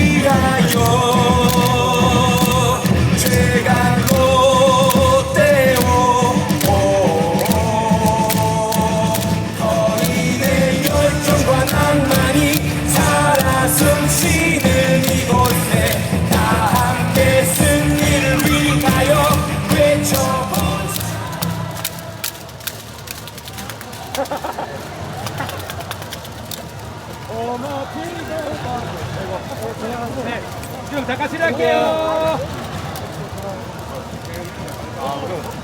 위하여 제가 롯데오 어린의 열정과 낭만이 살아 숨쉬는 이곳에 다 함께 승리를 위하여 외쳐보자. 네, 지금 잠깐 실례할게요. 네. 아, 어려워.